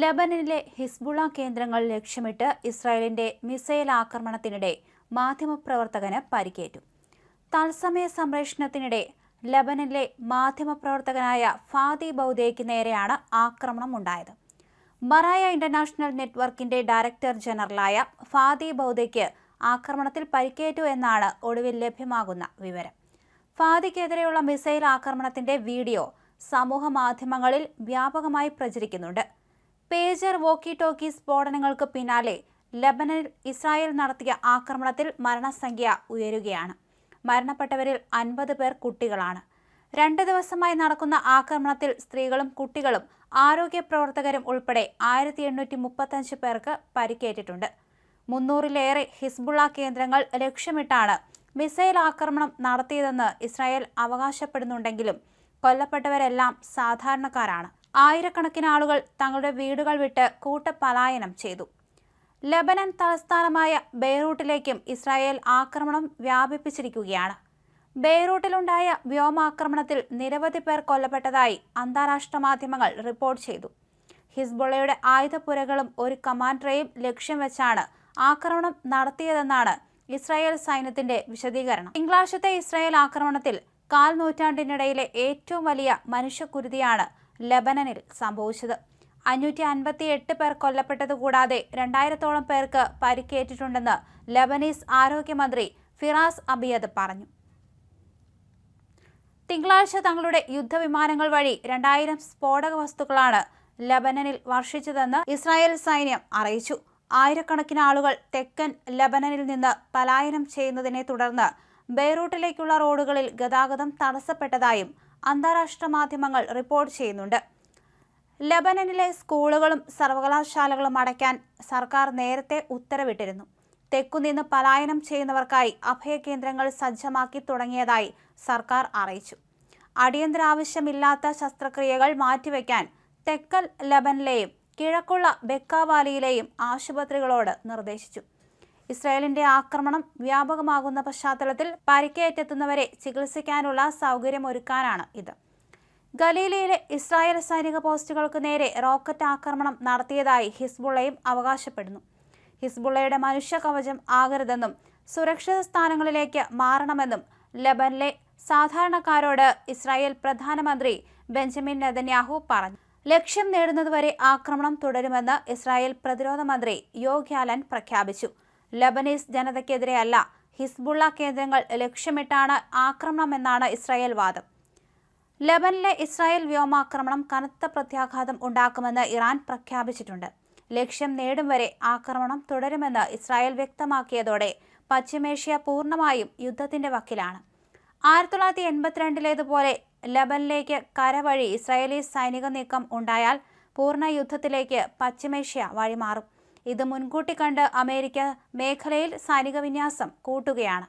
ലബനനിലെ Hezbollah കേന്ദ്രങ്ങൾ ലക്ഷ്യമിട്ട് ഇസ്രായേലിന്റെ മിസൈൽ ആക്രമണത്തിനിടെ മാധ്യമപ്രവർത്തകന് പരിക്കേറ്റു. തത്സമയ സംപ്രേഷണത്തിനിടെ ലബനനിലെ മാധ്യമപ്രവർത്തകനായ ഫാദി ബൌദേയ്ക്ക് നേരെയാണ് ആക്രമണം ഉണ്ടായത്. മറായ ഇന്റർനാഷണൽ നെറ്റ്വർക്കിന്റെ ഡയറക്ടർ ജനറലായ ഫാദി ബൌദയ്ക്ക് ആക്രമണത്തിൽ പരിക്കേറ്റു എന്നാണ് ഒടുവിൽ ലഭ്യമാകുന്ന വിവരം. ഫാദിക്കെതിരെയുള്ള മിസൈൽ ആക്രമണത്തിന്റെ വീഡിയോ സമൂഹ മാധ്യമങ്ങളിൽ വ്യാപകമായി പ്രചരിക്കുന്നുണ്ട്. പേജർ വോക്കി ടോക്കി സ്ഫോടനങ്ങൾക്ക് പിന്നാലെ ലബനനിൽ ഇസ്രായേൽ നടത്തിയ ആക്രമണത്തിൽ മരണസംഖ്യ ഉയരുകയാണ്. മരണപ്പെട്ടവരിൽ അൻപത് പേർ കുട്ടികളാണ്. രണ്ട് ദിവസമായി നടക്കുന്ന ആക്രമണത്തിൽ സ്ത്രീകളും കുട്ടികളും ആരോഗ്യ പ്രവർത്തകരും ഉൾപ്പെടെ ആയിരത്തി എണ്ണൂറ്റി മുപ്പത്തഞ്ച് പേർക്ക് പരിക്കേറ്റിട്ടുണ്ട്. മുന്നൂറിലേറെ ഹിസ്ബുള്ള കേന്ദ്രങ്ങൾ ലക്ഷ്യമിട്ടാണ് മിസൈൽ ആക്രമണം നടത്തിയതെന്ന് ഇസ്രായേൽ അവകാശപ്പെടുന്നുണ്ടെങ്കിലും കൊല്ലപ്പെട്ടവരെല്ലാം സാധാരണക്കാരാണ്. ആയിരക്കണക്കിന് ആളുകൾ തങ്ങളുടെ വീടുകൾ വിട്ട് കൂട്ടപലായനം ചെയ്തു. ലബനൻ തലസ്ഥാനമായ ബെയ്റൂട്ടിലേക്കും ഇസ്രായേൽ ആക്രമണം വ്യാപിപ്പിച്ചിരിക്കുകയാണ്. ബെയ്റൂട്ടിലുണ്ടായ വ്യോമാക്രമണത്തിൽ നിരവധി പേർ കൊല്ലപ്പെട്ടതായി അന്താരാഷ്ട്ര മാധ്യമങ്ങൾ റിപ്പോർട്ട് ചെയ്തു. ഹിസ്ബുള്ളയുടെ ആയുധപ്പുരകളും ഒരു കമാൻഡറെയും ലക്ഷ്യം വെച്ചാണ് ആക്രമണം നടത്തിയതെന്നാണ് ഇസ്രായേൽ സൈന്യത്തിന്റെ വിശദീകരണം. തിങ്കളാഴ്ചത്തെ ഇസ്രായേൽ ആക്രമണത്തിൽ കാൽ നൂറ്റാണ്ടിനിടയിലെ ഏറ്റവും വലിയ മനുഷ്യക്കുരുതിയാണ് ലബനനിൽ സംഭവിച്ചത്. അഞ്ഞൂറ്റി അൻപത്തി എട്ട് പേർ കൊല്ലപ്പെട്ടത് കൂടാതെ രണ്ടായിരത്തോളം പേർക്ക് പരിക്കേറ്റിട്ടുണ്ടെന്ന് ലബനീസ് ആരോഗ്യമന്ത്രി ഫിറാസ് അബിയദ് പറഞ്ഞു. തിങ്കളാഴ്ച തങ്ങളുടെ യുദ്ധവിമാനങ്ങൾ വഴി രണ്ടായിരം സ്ഫോടക വസ്തുക്കളാണ് ലബനനിൽ വർഷിച്ചതെന്ന് ഇസ്രായേൽ സൈന്യം അറിയിച്ചു. ആയിരക്കണക്കിന് ആളുകൾ തെക്കൻ ലബനനിൽ നിന്ന് പലായനം ചെയ്യുന്നതിനെ തുടർന്ന് ബെയ്റൂട്ടിലേക്കുള്ള റോഡുകളിൽ ഗതാഗതം തടസ്സപ്പെട്ടതായും അന്താരാഷ്ട്ര മാധ്യമങ്ങൾ റിപ്പോർട്ട് ചെയ്യുന്നുണ്ട്. ലബനനിലെ സ്കൂളുകളും സർവകലാശാലകളും അടയ്ക്കാൻ സർക്കാർ നേരത്തെ ഉത്തരവിട്ടിരുന്നു. തെക്കുനിന്ന് പലായനം ചെയ്യുന്നവർക്കായി അഭയകേന്ദ്രങ്ങൾ സജ്ജമാക്കി തുടങ്ങിയതായി സർക്കാർ അറിയിച്ചു. അടിയന്തര ആവശ്യമില്ലാത്ത ശസ്ത്രക്രിയകൾ മാറ്റിവെക്കാൻ തെക്കൽ ലബനിലെയും കിഴക്കുള്ള ബെക്കാവാലിയിലെയും ആശുപത്രികളോട് നിർദ്ദേശിച്ചു. ഇസ്രായേലിന്റെ ആക്രമണം വ്യാപകമാകുന്ന പശ്ചാത്തലത്തിൽ പരിക്കേറ്റെത്തുന്നവരെ ചികിത്സിക്കാനുള്ള സൗകര്യമൊരുക്കാനാണ് ഇത്. ഗലീലയിലെ ഇസ്രായേൽ സൈനിക പോസ്റ്റുകൾക്ക് നേരെ റോക്കറ്റ് ആക്രമണം നടത്തിയതായി ഹിസ്ബുള്ളയും അവകാശപ്പെടുന്നു. ഹിസ്ബുള്ളയുടെ മനുഷ്യ കവചം ആകരുതെന്നും സുരക്ഷിത സ്ഥാനങ്ങളിലേക്ക് മാറണമെന്നും ലബനിലെ സാധാരണക്കാരോട് ഇസ്രായേൽ പ്രധാനമന്ത്രി ബെഞ്ചമിൻ നെതന്യാഹു പറഞ്ഞു. ലക്ഷ്യം നേടുന്നതുവരെ ആക്രമണം തുടരുമെന്ന് ഇസ്രായേൽ പ്രതിരോധ മന്ത്രി യോഗ്യാലൻ പ്രഖ്യാപിച്ചു. ലബനീസ് ജനതയ്ക്കെതിരെയല്ല ഹിസ്ബുള്ള കേന്ദ്രങ്ങൾ ലക്ഷ്യമിട്ടാണ് ആക്രമണമെന്നാണ് ഇസ്രായേൽ വാദം. ലബനിലെ ഇസ്രായേൽ വ്യോമാക്രമണം കനത്ത പ്രത്യാഘാതം ഉണ്ടാക്കുമെന്ന് ഇറാൻ പ്രഖ്യാപിച്ചിട്ടുണ്ട്. ലക്ഷ്യം നേടും വരെ ആക്രമണം തുടരുമെന്ന് ഇസ്രായേൽ വ്യക്തമാക്കിയതോടെ പശ്ചിമേഷ്യ പൂർണമായും യുദ്ധത്തിന്റെ വക്കിലാണ്. ആയിരത്തി തൊള്ളായിരത്തി എൺപത്തിരണ്ടിലേതുപോലെ ലബനിലേക്ക് കരവഴി ഇസ്രായേലി സൈനിക നീക്കം ഉണ്ടായാൽ പൂർണ യുദ്ധത്തിലേക്ക് പശ്ചിമേഷ്യ വഴിമാറും. ഇത് മുൻകൂട്ടി കണ്ട് അമേരിക്ക മേഖലയിൽ സൈനിക വിന്യാസം കൂട്ടുകയാണ്.